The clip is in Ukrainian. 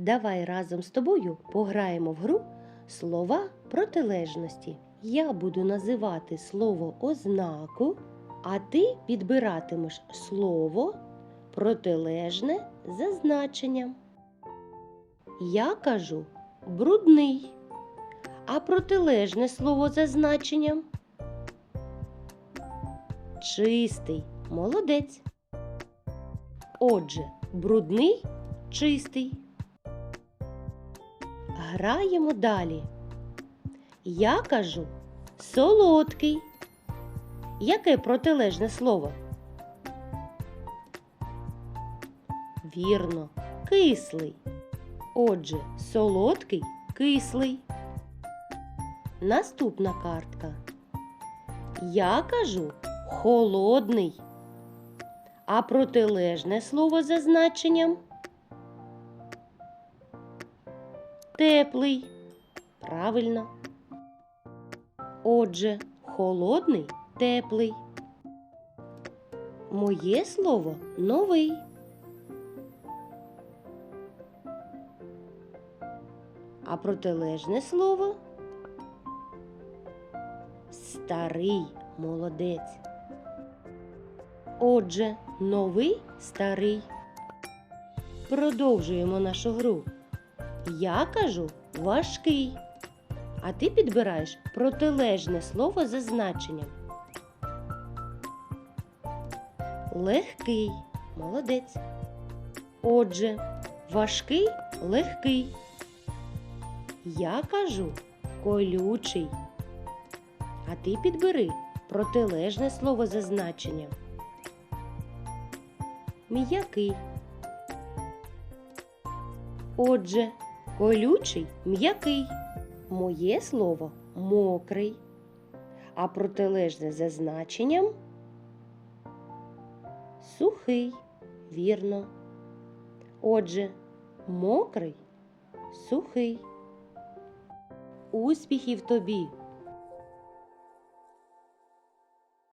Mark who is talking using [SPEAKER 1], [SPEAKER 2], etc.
[SPEAKER 1] Давай разом з тобою пограємо в гру слова протилежності. Я буду називати слово ознаку, а ти підбиратимеш слово протилежне за значенням. Я кажу брудний, а протилежне слово за значенням чистий. Молодець. Отже, брудний чистий. Граємо далі. Я кажу солодкий. Яке протилежне слово? Вірно, кислий. Отже, солодкий кислий. Наступна картка. Я кажу холодний. А протилежне слово за значенням теплий. Правильно. Отже, холодний теплий. Моє слово новий. А протилежне слово старий молодець. Отже, новий старий. Продовжуємо нашу гру. Я кажу важкий, а ти підбираєш протилежне слово за значенням. Легкий. Молодець. Отже, важкий легкий. Я кажу колючий. А ти підбери протилежне слово за значенням. М'який. Отже, колючий м'який. Моє слово мокрий. А протилежне за значенням сухий. Вірно. Отже, мокрий, сухий. Успіхів тобі!